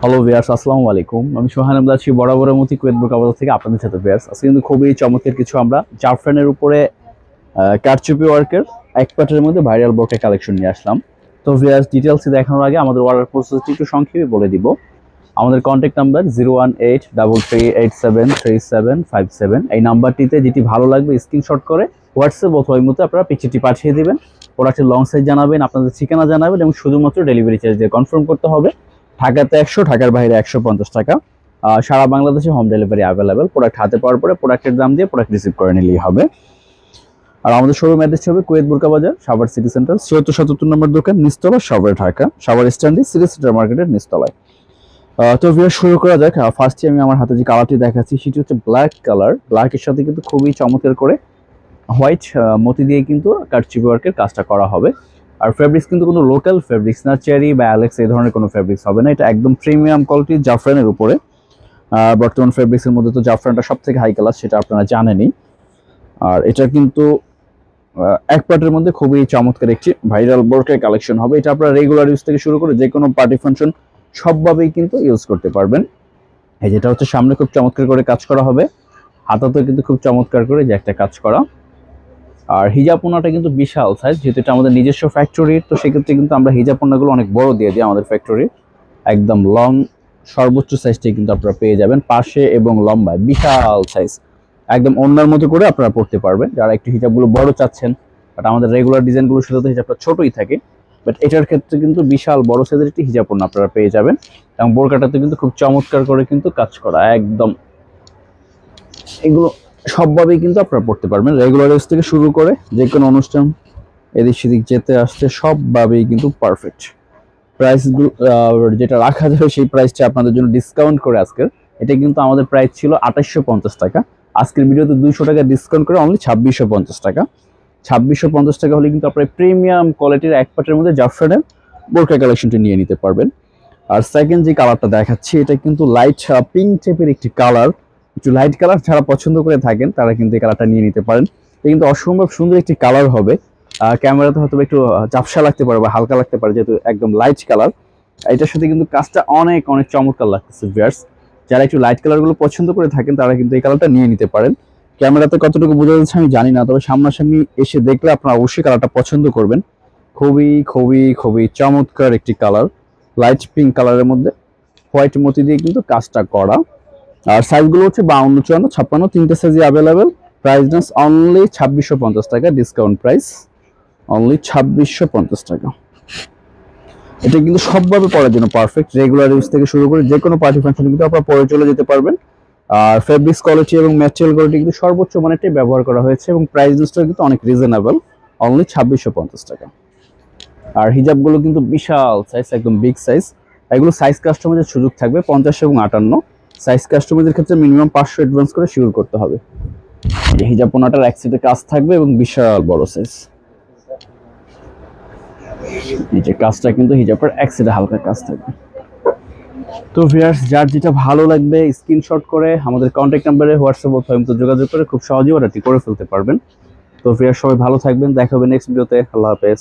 Hello viewers আসসালামু আলাইকুম। আমি সোহান আহমদ আছি বরাবরের মতো কুয়েত বুক আবাদ থেকে আপনাদের সাথে ভিয়ার্স আজকে কিন্তু খুবই চমৎকার কিছু আমরা জাফরানের উপরে কারচুপি ওয়ার্কের এক প্যাটের মধ্যে ভাইরাল বোর্কের কালেকশন নিয়ে আসলাম। তো ভিয়ার্স ডিটেলসে দেখানোর আগে আমাদের অর্ডার প্রসেসটি একটু সংক্ষেপে বলে দিব। আমাদের contact number zero one eight double three eight seven three seven five seven এই নাম্বারটিতে যেটি ভালো লাগবে স্ক্রিনশট করে হোয়াটসঅ্যাপ অথবা মতো আপনারা পিকচারটি পাঠিয়ে দেবেন। প্রোডাক্টের লং সাইজ জানাবেন, আপনাদের ঠিকানা জানাবেন এবং শুধুমাত্র ডেলিভারি চার্জ দিয়ে কনফার্ম করতে হবে। ঢাকাতে একশো, ঢাকার বাইরে একশো পঞ্চাশ টাকা। সারা বাংলাদেশে হোম ডেলিভারি অ্যাভেলেবেল প্রোডাক্ট হাতে পাওয়ার পরে প্রোডাক্টের দাম দিয়ে প্রোডাক্ট রিসিভ করে নিলেই হবে। আর আমাদের শোরুম অ্যাড্রেস হবে কুয়েত বুরকা বাজার, সাভার সিটি সেন্টার চুয়াত্তর সাতাত্তর নম্বর দোকান, নিস্তলা, সাভার ঢাকা, সাভার স্ট্যান্ডে সিটি সেন্টার মার্কেটের নিস্তলায়। তো ভিডিও শুরু করা যাক। ফার্স্টে আমি আমার হাতে যে কালারটি দেখাচ্ছি, সেটি হচ্ছে ব্ল্যাক কালার ব্ল্যাকের সাথে কিন্তু খুবই চমৎকার করে হোয়াইট মতি দিয়ে কিন্তু কারচুপি ওয়ার্কের কাজটা করা হবে। আর ফেব্রিক্স কিন্তু কোনো লোকাল ফেব্রিক্স না চেরি বা অ্যালেক্স এই ধরনের কোনো ফেব্রিক্স হবে না। এটা একদম প্রিমিয়াম কোয়ালিটির জাফরানের উপরে। বর্তমান ফেব্রিক্সের মধ্যে তো জাফরানটা সব থেকে হাই ক্লাস সেটা আপনারা জানেনই। আর এটা কিন্তু এক পার্টের মধ্যে খুবই চমৎকার একটি ভাইরাল বোর্কের কালেকশন হবে। এটা আপনারা রেগুলার ইউজ থেকে শুরু করে যে কোনো পার্টি ফাংশন সবভাবেই কিন্তু ইউজ করতে পারবেন। এই যেটা হচ্ছে সামনে খুব চমৎকার করে কাজ করা হবে। হাতাতেও কিন্তু খুব চমৎকার করে যে একটা কাজ করা। আর হিজাপোনাটা কিন্তু বিশাল সাইজ যেহেতু এটা আমাদের নিজস্ব ফ্যাক্টরির তো সেক্ষেত্রে কিন্তু আমরা হিজাপোনাগুলো অনেক বড় দিয়ে দিই আমাদের ফ্যাক্টরির একদম লং সর্বোচ্চ সাইজটাই কিন্তু আপনারা পেয়ে যাবেন, পাশে এবং লম্বায়, বিশাল সাইজ একদম অন্যার মতো করে আপনারা পড়তে পারবেন, যারা একটু হিজাবগুলো বড় চাচ্ছেন বাট আমাদের রেগুলার ডিজাইনগুলোর সাথে তো হিজাবটা ছোটই থাকে বাট এটার ক্ষেত্রে কিন্তু বিশাল বড় সাইজের একটি হিজাপোনা আপনারা পেয়ে যাবেন, এবং বোরকাটাতে কিন্তু খুব চমৎকার করে কিন্তু কাজ করা, একদম। এগুলো সবভাবেই কিন্তু আপনারা পড়তে পারবেন। রেগুলার ইউজ থেকে শুরু করে যে কোনো অনুষ্ঠান এদিক সেদিক যেতে আসতে সবভাবেই কিন্তু পারফেক্ট প্রাইসগুলো যেটা রাখা যাবে সেই প্রাইসটা আপনাদের জন্য ডিসকাউন্ট করে আজকের। এটা কিন্তু আমাদের প্রাইস ছিল আঠাশশো পঞ্চাশ টাকা। আজকের ভিডিওতে দুইশো টাকা ডিসকাউন্ট করে অনলি ছাব্বিশশো পঞ্চাশ টাকা। ছাব্বিশশো পঞ্চাশ টাকা হলে কিন্তু আপনার প্রিমিয়াম কোয়ালিটির এক পাটের মধ্যে জাফরানের বোরকা কালেকশনটি নিয়ে নিতে পারবেন। আর সেকেন্ড যে কালারটা দেখাচ্ছি, এটা কিন্তু লাইট পিঙ্ক টাইপের একটি কালার একটু লাইট কালার যারা পছন্দ করে থাকেন, তারা কিন্তু এই কালারটা নিয়ে নিতে পারেন। এটা কিন্তু অসম্ভব সুন্দর একটি কালার হবে। ক্যামেরাতে হয়তো একটু ঝাপসা লাগতে পারে বা হালকা লাগতে পারে, যেহেতু একদম লাইট কালার এটার সাথে কিন্তু কাজটা অনেক অনেক চমৎকার লাগতেছে ভিয়ার্স যারা একটু লাইট কালারগুলো পছন্দ করে থাকেন, তারা কিন্তু এই কালারটা নিয়ে নিতে পারেন। ক্যামেরাতে কতটুকু বোঝা যাচ্ছে আমি জানি না, তবে সামনাসামনি এসে দেখলে আপনারা অবশ্যই কালারটা পছন্দ করবেন। খুবই খুবই খুবই চমৎকার একটি কালার লাইট পিঙ্ক কালারের মধ্যে। হোয়াইট মতি দিয়ে কিন্তু কাজটা করা। আর সাইজগুলো হচ্ছে বাউন্ন, চুয়ান্ন, ছাপ্পান্ন, তিনটে সাইজে অ্যাভেলেবেল প্রাইস নেস অনলি ছাব্বিশশো পঞ্চাশ টাকা ডিসকাউন্ট প্রাইস অনলি ছাব্বিশশো পঞ্চাশ টাকা। এটা কিন্তু সবভাবে পরার জন্য পারফেক্ট রেগুলার ইউজ থেকে শুরু করে যে কোনো পার্টি ফাংশন কিন্তু আপনারা পরে চলে যেতে পারবেন। আর ফেব্রিক্স কোয়ালিটি এবং ম্যাটেরিয়াল কোয়ালিটি কিন্তু সর্বোচ্চ মানেরটাই ব্যবহার করা হয়েছে এবং প্রাইস লিস্টটা কিন্তু অনেক রিজনেবল অনলি ছাব্বিশশো পঞ্চাশ টাকা। আর হিজাবগুলো কিন্তু বিশাল সাইজ একদম বিগ সাইজ এগুলো সাইজ কাস্টমাইজের সুযোগ থাকবে পঞ্চাশ এবং আটান্ন। সাইজ কাস্টমাইজের ক্ষেত্রে মিনিমাম পাঁচশো অ্যাডভান্স করে শিওর করতে হবে। এই হিজাব পোনাটার এক সাইডে কাজ থাকবে এবং বিশাল বড় সাইজ যে কাজটা কিন্তু হিজাবের এক সাইডে হালকা কাজ থাকবে। তো ভিয়ার্স যার যেটা ভালো লাগবে স্ক্রিনশট করে আমাদের কন্ট্যাক্ট নাম্বারে হোয়াটসঅ্যাপ অথবা এমতো যোগাযোগ করে খুব সহজেই অর্ডারটি করে ফেলতে পারবেন। তো ভিয়ার্স সবাই ভালো থাকবেন। দেখা হবে নেক্সট ভিডিওতে আল্লাহ হাফেজ।